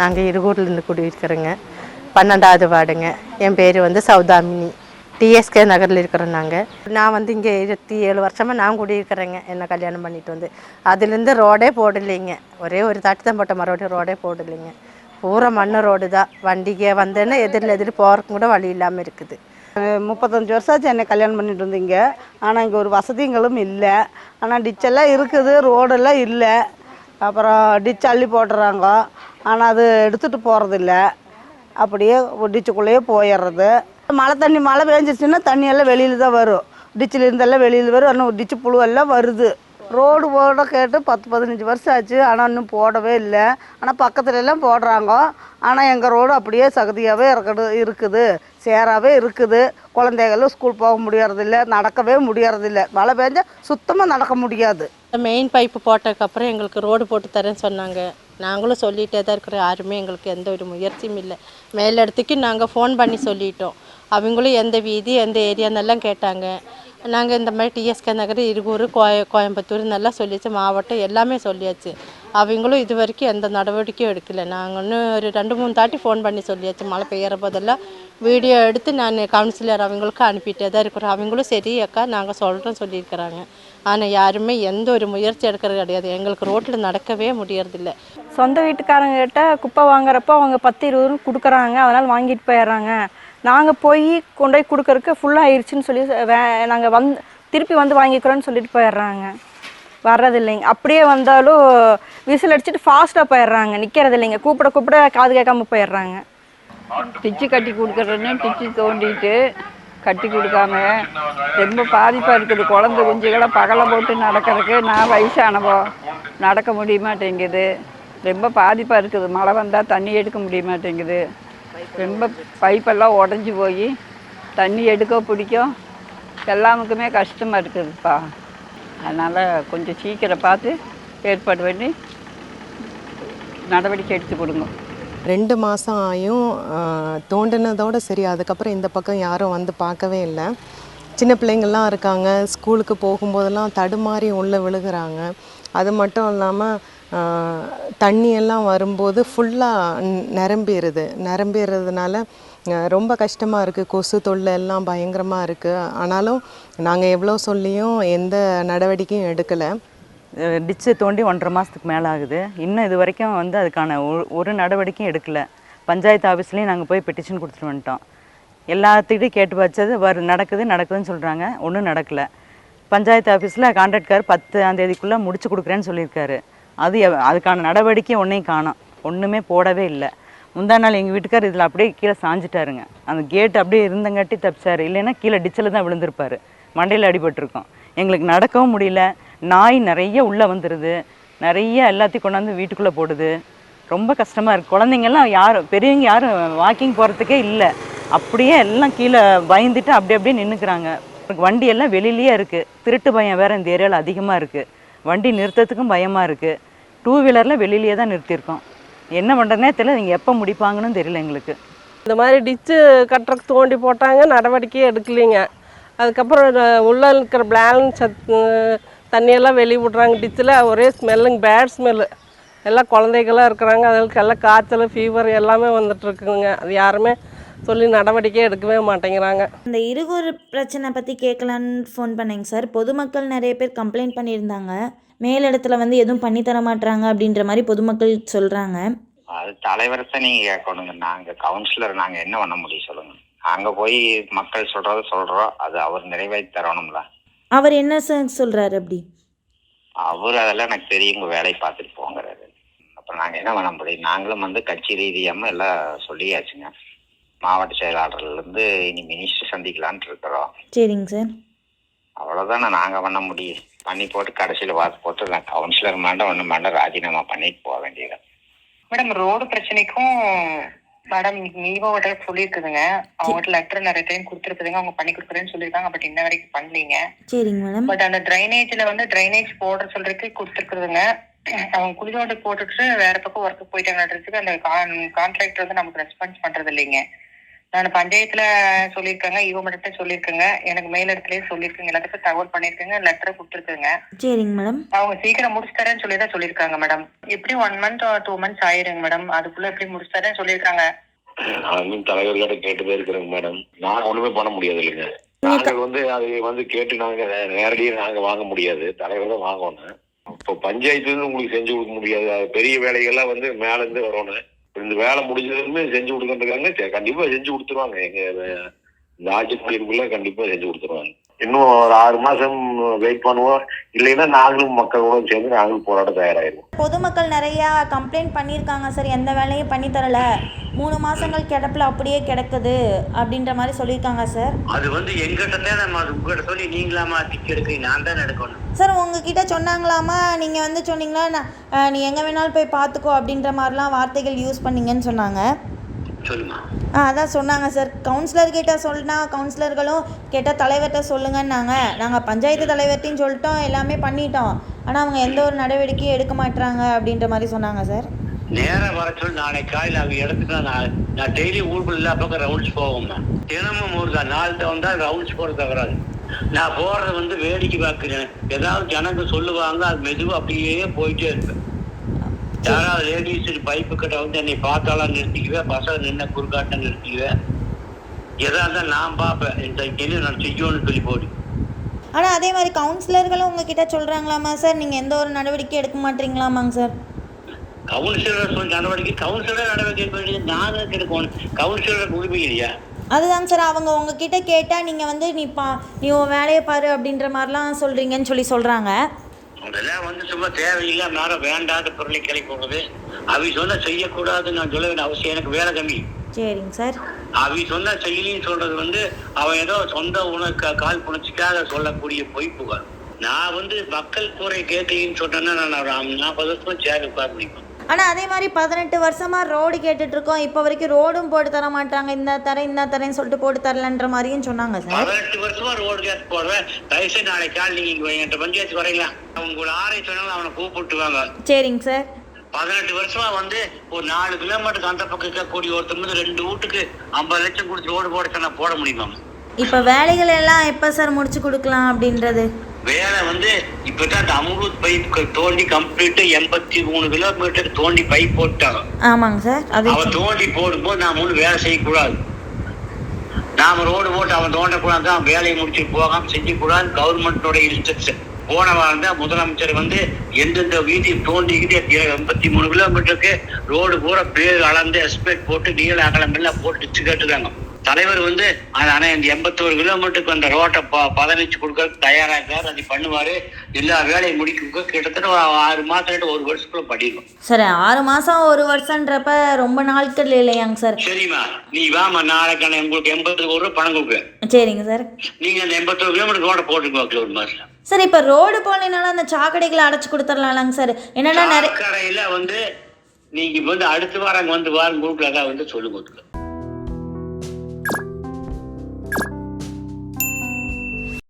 நாங்கள் இருகூர்லேருந்து குடியிருக்கிறோங்க. பன்னெண்டாவது வார்டுங்க. என் பேர் வந்து சௌதாமினி. டிஎஸ்கே நகரில் இருக்கிறோம் நாங்கள் நான் வந்து இங்கே இருபத்தி ஏழு வருஷமாக நான் குடியிருக்கிறேங்க என்ன கல்யாணம் பண்ணிட்டு வந்து. அதுலேருந்து ரோடே போடலைங்க. ஒரே ஒரு தட்டு தான் போட்ட மறுபடியும் ரோடே போடலைங்க. பூரா மண்ணு ரோடு தான். வண்டிக்கு வந்தேன்னா எதிரில் எதிர் போகிறதுக்கு கூட வழி இல்லாமல் இருக்குது. முப்பத்தஞ்சு வருஷம் ஆச்சு என்னை கல்யாணம் பண்ணிட்டு இருந்தீங்க ஆனால் இங்கே ஒரு வசதிங்களும் இல்லை. ஆனால் டிச்செல்லாம் இருக்குது ரோடெல்லாம் இல்லை. அப்புறம் டிச் அள்ளி போடுறாங்க ஆனால் அது எடுத்துகிட்டு போகிறதில்ல அப்படியே டிச்சுக்குள்ளேயே போயிடுறது மழை தண்ணி மழை பெஞ்சிருச்சுன்னா தண்ணியெல்லாம் வெளியில் தான் வரும். டிச்சில் இருந்தெல்லாம் வெளியில் வரும். ஆனால் டிச்சு புழுவெல்லாம் வருது. ரோடு போட கேட்டு பத்து பதினஞ்சு வருஷம் ஆச்சு. ஆனால் இன்னும் போடவே இல்லை. ஆனால் பக்கத்துல எல்லாம் போடுறாங்க. ஆனால் எங்கள் ரோடு அப்படியே சகதியாகவே இருக்குது இருக்குது. சேராகவே இருக்குது. குழந்தைகளும் ஸ்கூல் போக முடியறதில்ல. நடக்கவே முடியறதில்ல. மழை பெஞ்சால் சுத்தமாக நடக்க முடியாது. மெயின் பைப்பு போட்டதுக்கப்புறம் எங்களுக்கு ரோடு போட்டு தரேன்னு சொன்னாங்க. நாங்களும் சொல்லிகிட்டே தான் இருக்கிறோம். யாருமே எங்களுக்கு எந்த ஒரு முயற்சியும் இல்லை. மேலிடத்துக்கு நாங்கள் ஃபோன் பண்ணி சொல்லிட்டோம். அவங்களும் எந்த வீதி எந்த ஏரியான்னெல்லாம் கேட்டாங்க. நாங்கள் இந்த மாதிரி டிஎஸ்கே நகர் இருகூர் கோய கோயம்புத்தூர் நல்லா சொல்லியாச்சு. மாவட்டம் எல்லாமே சொல்லியாச்சு. அவங்களும் இது வரைக்கும் எந்த நடவடிக்கையும் எடுக்கலை. நாங்கள் இன்னும் ஒரு ரெண்டு மூணு தாட்டி ஃபோன் பண்ணி சொல்லியாச்சு. மழை பெய்கிற போதெல்லாம் வீடியோ எடுத்து நான் கவுன்சிலர் அவங்களுக்கு அனுப்பிட்டே தான் இருக்கிறோம். அவங்களும் சரி அக்கா நாங்கள் சொல்கிறோம் சொல்லியிருக்கிறாங்க. ஆனால் யாருமே எந்த ஒரு முயற்சி எடுக்கிறது கிடையாது. எங்களுக்கு ரோட்டில் நடக்கவே முடியறதில்ல. சொந்த வீட்டுக்காரங்கிட்ட குப்பை வாங்குறப்போ அவங்க பத்து இருபது கொடுக்குறாங்க. அதனால் வாங்கிட்டு போயிடுறாங்க. நாங்கள் போய் கொண்டு போய் கொடுக்கறக்கு ஃபுல்லாக ஆயிடுச்சுன்னு சொல்லி வே நாங்கள் வந்து திருப்பி வந்து வாங்கிக்கிறோன்னு சொல்லிட்டு போயிடுறாங்க. வர்றதில்லைங்க. அப்படியே வந்தாலும் விசில் அடிச்சுட்டு ஃபாஸ்ட்டாக போயிடுறாங்க. நிற்கிறது இல்லைங்க கூப்பிட கூப்பிட காது கேட்காம போயிடுறாங்க. டிச்சு கட்டி கொடுக்குறேன்னு டிச்சு தோண்டிட்டு கட்டி கொடுக்காம ரொம்ப பாதிப்பாக இருக்குது. குழந்த குஞ்சுகளை பகலை போட்டு நடக்கிறதுக்கு நான் வயசானவோ நடக்க முடிய மாட்டேங்குது. ரொம்ப பாதிப்பாக இருக்குது. மழை வந்தால் தண்ணி எடுக்க முடிய மாட்டேங்குது. ரொம்ப பைப்பெல்லாம் உடஞ்சி போய் தண்ணி எடுக்க பிடிக்கும் எல்லாமுக்குமே கஷ்டமாக இருக்குதுப்பா. அதனால் கொஞ்சம் சீக்கிரம் பார்த்து ஏற்பாடு பண்ணி நடவடிக்கை எடுத்து கொடுங்க. ரெண்டு மாதம் ஆயும் தோண்டினதோட சரி அதுக்கப்புறம் இந்த பக்கம் யாரும் வந்து பார்க்கவே இல்லை. சின்ன பிள்ளைங்கள்லாம் இருக்காங்க ஸ்கூலுக்கு போகும்போதெல்லாம் தடுமாறி உள்ளே விழுகிறாங்க. அது மட்டும் இல்லாமல் தண்ணியெல்லாம் வரும்போது ஃபுல்லாக நிரம்பிடுது நிரம்பிடுறதுனால ரொம்ப கஷ்டமாக இருக்குது கொசு தொல்லை எல்லாம் பயங்கரமாக இருக்குது ஆனாலும் நாங்கள் எவ்வளோ சொல்லியும் எந்த நடவடிக்கையும் எடுக்கலை. டிச்சு தோண்டி ஒன்றரை மாதத்துக்கு மேலே ஆகுது. இன்னும் இது வரைக்கும் வந்து அதுக்கான ஒரு- ஒரு நடவடிக்கையும் எடுக்கல. பஞ்சாயத்து ஆஃபீஸ்லேயும் நாங்கள் போய் பெட்டிஷன் கொடுத்துட்டு வந்துட்டோம். எல்லாத்துக்கிட்டையும் கேட்டு வச்சது வரு நடக்குது நடக்குதுன்னு சொல்கிறாங்க ஒன்றும் நடக்கலை. பஞ்சாயத்து ஆஃபீஸில் கான்ட்ராக்ட்கார் பத்தாந்தேதிக்குள்ளே முடிச்சு கொடுக்குறேன்னு சொல்லியிருக்காரு. அது அதுக்கான நடவடிக்கை ஒன்றையும் காணோம். ஒன்றுமே போடவே இல்லை. முந்தா நாள் எங்கள் வீட்டுக்கார் இதில் அப்படியே கீழே சாஞ்சிட்டாருங்க. அந்த கேட் அப்படியே இருந்தங்காட்டி தப்பிச்சார். இல்லைன்னா கீழே டிச்சில் தான் விழுந்திருப்பார். மண்டையில் அடிபட்டிருக்கும். எங்களுக்கு நடக்கவும் முடியல. நாய் நிறைய உள்ளே வந்துடுது நிறைய எல்லாத்தையும் கொண்டாந்து வீட்டுக்குள்ளே போடுது. ரொம்ப கஷ்டமாக இருக்குது குழந்தைங்கெல்லாம் யாரும் பெரியவங்க யாரும் வாக்கிங் போகிறதுக்கே இல்லை. அப்படியே எல்லாம் கீழே பயந்துட்டு அப்படி அப்படியே நின்றுக்கிறாங்க வண்டி எல்லாம் வெளியிலேயே இருக்குது திருட்டு பயம் வேறு இந்த ஏரியாவில் அதிகமாக இருக்குது வண்டி நிறுத்தத்துக்கும் பயமாக இருக்குது டூ வீலரில் வெளியிலேயே தான் நிறுத்தியிருக்கோம். என்ன பண்ணுறதுனே தெரியல நீங்கள் எப்போ முடிப்பாங்கன்னு தெரியல எங்களுக்கு. இந்த மாதிரி டிச்சு கட்டுறக்கு தோண்டி போட்டாங்க நடவடிக்கையே எடுக்கலைங்க. அதுக்கப்புறம் உள்ளே இருக்கிற பேலன்ஸ் தண்ணியெல்லாம் வெளியே விட்றாங்க. டிச்சில் ஒரே ஸ்மெல்லுங்க பேட் ஸ்மெல்லு எல்லாம் குழந்தைகளாக இருக்கிறாங்க அதுகளுக்கு எல்லாம் காய்ச்சல் ஃபீவர் எல்லாமே வந்துட்டுருக்குங்க அது யாருமே சொல்லி நடவடிக்கையே எடுக்கவே மாட்டேங்கிறாங்க. இந்த இருகூர் பிரச்சனை பற்றி கேட்கலான்னு ஃபோன் பண்ணேங்க சார் பொதுமக்கள் நிறைய பேர் கம்ப்ளைண்ட் பண்ணியிருந்தாங்க. மேலிடத்துல வந்து எதுவும் பண்ணி தர மாட்றாங்க அப்படின்ற மாதிரி பொதுமக்கள் சொல்கிறாங்க அது தலைவர்கிட்ட நீங்க கேட்கணுங்க. நாங்க கவுன்சிலர் நாங்க என்ன பண்ண முடியும் சொல்லுங்க. அங்க போய் மக்கள் சொல்றத சொல்றோம் அது அவர் நிறைவேற்றி தரணும்ல. அவர் என்ன சார் சொல்கிறாரு அப்படி? அவர் அதெல்லாம் எனக்கு தெரியும். உங்க வேலையை பார்த்துட்டு போங்கிறாரு. அப்புறம் நாங்க என்ன பண்ண முடியும்? நாங்களும் வந்து கட்சி ரீதியாம எல்லாம் சொல்லியாச்சுங்க. மாவட்ட செயலாளர்ல இருந்து இனி மினிஸ்டர் சந்திக்கலான்ட்டு இருக்கிறோம். சரிங்க சார். அவ்வளவுதானே நாங்க பண்ண முடியும் பண்ணி போட்டு கடைசியில வாக்கு போட்டு நான் கவுன்சிலர் மேண்ட ஒண்ணு மேண்ட ராஜினாமா பண்ணிட்டு போக வேண்டியது. மேடம் ரோடு பிரச்சனைக்கும் மேடம் நீவோட சொல்லியிருக்குதுங்க. அவங்ககிட்ட லெட்டர் நிறைய டைம் கொடுத்துருக்குதுங்க அவங்க பண்ணி கொடுக்குறேன்னு சொல்லியிருக்காங்க. பட் இன்ன வரைக்கும் பண்ணலீங்க. சரிங்க மேடம். பட் அந்த ட்ரைனேஜ்ல வந்து ட்ரைனேஜ் போடுற சொல்றதுக்கு கொடுத்துருக்குதுங்க. அவங்க குளிரோடு போட்டுட்டு வேற பக்கம் ஒர்க்கு போயிட்டாங்கன்றதுக்கு அந்த கான்ட்ராக்டர் வந்து நமக்கு ரெஸ்பான்ஸ் பண்றது இல்லைங்க நான் பஞ்சாயத்துல சொல்லியிருக்கேங்க ஈவோ மட்டும் சொல்லியிருக்கேங்க. எனக்கு மேல் இடத்துலயே சொல்லியிருக்கேங்க. எல்லாத்துக்கும் தகவல் பண்ணியிருக்கேங்க லெட்டர் கொடுத்துருக்குங்க. சரிங்க மேடம் அவங்க சீக்கிரம் முடிச்சு தரேன்னு சொல்லி தான் சொல்லியிருக்காங்க மேடம் எப்படியும் ஒன் மந்த் டூ மந்த்ஸ் ஆயிருங்க மேடம் அதுக்குள்ள எப்படி முடிச்சு தரேன்னு சொல்லியிருக்காங்க. நான் மீன் தலைவர்கிட்ட கேட்டு போயிருக்கிறேங்க மேடம் நான் ஒண்ணுமே பண்ண முடியாது இல்லைங்க. நாங்கள் வந்து அது வந்து கேட்டு நாங்க நேரடியாக நாங்க வாங்க முடியாது. தலைவர் தான் வாங்கணும். இப்போ பஞ்சாயத்துல இருந்து உங்களுக்கு செஞ்சு கொடுக்க முடியாது. பெரிய வேலைகள்லாம் வந்து மேல இருந்து வரணும் இந்த வேலை முடிஞ்சதுமே செஞ்சு கொடுக்கறதுக்காங்க கண்டிப்பா செஞ்சு கொடுத்துருவாங்க. எங்க இந்த ஆட்சி குடியிருப்புல கண்டிப்பா செஞ்சு கொடுத்துருவாங்க. இன்னும் ஒரு ஆறு மாசம் வெயிட் பண்ணுவோம். இல்லைன்னா நாங்களும் மக்களோட சேர்ந்து நாங்களும் போராட தயாராயிருவோம் பொதுமக்கள் நிறையா கம்ப்ளைண்ட் பண்ணியிருக்காங்க சார் எந்த வேலையும் பண்ணி தரல. மூணு மாதங்கள் கிடப்பில் அப்படியே கிடக்குது அப்படின்ற மாதிரி சொல்லியிருக்காங்க சார் அது வந்து எங்கிட்ட தான் நம்ம அது உங்ககிட்ட சொல்லி நீங்களாமா டிக்கெட் எடுக்கிறீங்க நான் தான் எடுக்கணும்? சார் உங்ககிட்ட சொன்னாங்களாமா நீங்கள் வந்து சொன்னீங்களா நீ எங்கே வேணாலும் போய் பார்த்துக்கோ அப்படின்ற மாதிரிலாம் வார்த்தைகள் யூஸ் பண்ணீங்கன்னு சொன்னாங்க. சொல்லுமா? அதான் சொன்னாங்க சார். கவுன்சிலர் கிட்ட கவுன்சிலர்களும் கேட்டால் தலைவர்கிட்ட சொல்லுங்கன்னாங்க. நாங்கள் பஞ்சாயத்து தலைவர்கிட்டையும் சொல்லிட்டோம் எல்லாமே பண்ணிட்டோம். ஆனால் அவங்க எந்த ஒரு நடவடிக்கையும் எடுக்க மாட்றாங்க அப்படின்ற மாதிரி சொன்னாங்க சார். நேரம் வர சொல்லி நாளை காலையில் அவங்க இடத்துக்கு நான் நான் டெய்லி ஊருக்குள்ள எல்லா பக்கம் ரவுண்ட்ஸ் போவோம்மா தினமும் ஒரு தான் நாள் வந்தா ரவுண்ட்ஸ் போகிறது தவறாது நான் போகிறத வந்து வேடிக்கை பார்க்குறேன். ஏதாவது ஜனங்க சொல்லுவாங்க அது மெதுவாக அப்படியே போயிட்டே இருப்பேன். யாராவது லேடிஸ் பைப்பு கிட்ட வந்து என்னை பார்த்தாலும் நிறுத்திக்குவேன் பசங்க நின்ன குறுக்காட்ட நிறுத்திக்குவேன் எதா இருந்தாலும் நான் பார்ப்பேன். இந்த என்ன நான் செய்யணும்னு சொல்லி போடு. ஆனால் அதே மாதிரி கவுன்சிலர்களும் உங்ககிட்ட சொல்கிறாங்களாமா சார் நீங்கள் எந்த ஒரு நடவடிக்கை எடுக்க மாட்டீங்களாமாங்க சார் கவுன்சிலர் நடவடிக்கை கவுன்சிலர் நடவடிக்கை எடுக்க நான் எடுக்கணும் கவுன்சிலர் உரிமை இல்லையா? அதுதாங்க சார் அவங்க உங்ககிட்ட கேட்டால் நீங்கள் வந்து நீ பா நீ உன் வேலையை பாரு அப்படின்ற மாதிரிலாம் சொல்கிறீங்கன்னு சொல்லி சொல்கிறாங்க அதெல்லாம் வந்து சும்மா தேவையில்லை மேல வேண்டாத பொருளை கிளை போடுறது. அவி சொன்ன செய்யக்கூடாதுன்னு நான் சொல்ல வேண்டிய அவசியம் எனக்கு வேலை கம்மி சரிங்க சார். அவி சொன்ன செய்யலின்னு சொல்றது வந்து அவன் ஏதோ சொந்த உனக்கு கால் புணர்ச்சிக்காக சொல்லக்கூடிய பொய் புகார். நான் வந்து மக்கள் குறை கேட்கலின்னு சொன்னேன்னா நான் நாற்பது வருஷம் சேர் உட்கார முடியும் ஆனால் அதே மாதிரி பதினெட்டு வருஷமாக ரோடு கேட்டுட்ருக்கோம். இப்போ வரைக்கும் ரோடும் போட்டு தர மாட்டாங்க. இந்த தரேன் இந்த தரேன்னு சொல்லிட்டு போட்டு தரலன்ற மாதிரியும் சொன்னாங்க சார். பதினெட்டு வருஷமா ரோடு கேஸ் போடுவேன் தயவுசெய்து நாளைக்கு கால் நீங்க இங்க என்கிட்ட பஞ்சாயத்து வரீங்களா உங்களை ஆரை சொன்னாலும் அவனை கூப்பிட்டு வாங்க சரிங்க சார். பதினெட்டு வருஷமா வந்து ஒரு நாலு கிலோமீட்டருக்கு அந்த பக்கம் இருக்கக்கூடிய ஒருத்தர் வந்து ரெண்டு வீட்டுக்கு ஐம்பது லட்சம் கொடுத்து ரோடு போட சொன்னா போட முடியுமா? இப்போ வேலைகள் எல்லாம் எப்போ சார் முடிச்சு கொடுக்கலாம் அப்படின்றது? வேலை வந்து இப்பதான் அந்த அம்ரூத் பைப் தோண்டி கம்ப்ளீட் எண்பத்தி மூணு கிலோமீட்டர் தோண்டி பைப் போட்டாங்க ஆமாங்க சார். அது அவன் தோண்டி போடும்போது நான் ஒன்றும் வேலை செய்யக்கூடாது. நாம ரோடு போட்டு அவன் தோண்டக்கூடாது அவன் வேலையை முடிச்சுட்டு போகாம செஞ்சக்கூடாது. கவர்மெண்டோட இன்ஸ்ட்ரக்ஷன் போன வாரம் தான் முதலமைச்சர் வந்து எந்தெந்த வீதி தோண்டிக்கிட்டு எண்பத்தி மூணு கிலோமீட்டருக்கு ரோடு பூரா பேர் அளந்து எஸ்பேட் போட்டு நீள அகலம் எல்லாம் போட்டு கேட்டுருக்காங்க. தலைவர் வந்து ஆனா இந்த எண்பத்தோரு கிலோமீட்டருக்கு அந்த ரோட்டை ப பதனிச்சு கொடுக்கறதுக்கு தயாரா இருக்காரு. அது பண்ணுவாரு. எல்லா வேலையும் முடிக்க கிட்டத்தட்ட ஆறு மாசம் ஒரு வருஷத்துக்குள்ள பண்ணிடுவோம் சார் ஆறு மாதம் ஒரு வருஷன்றப்ப ரொம்ப நாட்கள் இல்லையாங்க சார்? சரிம்மா. நீ வாமா நாளைக்கான உங்களுக்கு எண்பத்துக்கு ஒரு பணம் கொடுப்பேன் சரிங்க சார். நீங்க அந்த எண்பத்தோரு கிலோமீட்டர் ரோட போட்டுக்கோ ஒரு மாசம் சார் இப்போ ரோடு போனீங்கனாலும் அந்த சாக்கடைகளை அடைச்சி கொடுத்துடலாம்லங்க சார். என்னென்னா நிறைய வந்து நீங்க வந்து அடுத்த வாரம் வந்து வாரம் குரூப்ல தான் வந்து சொல்லுங்க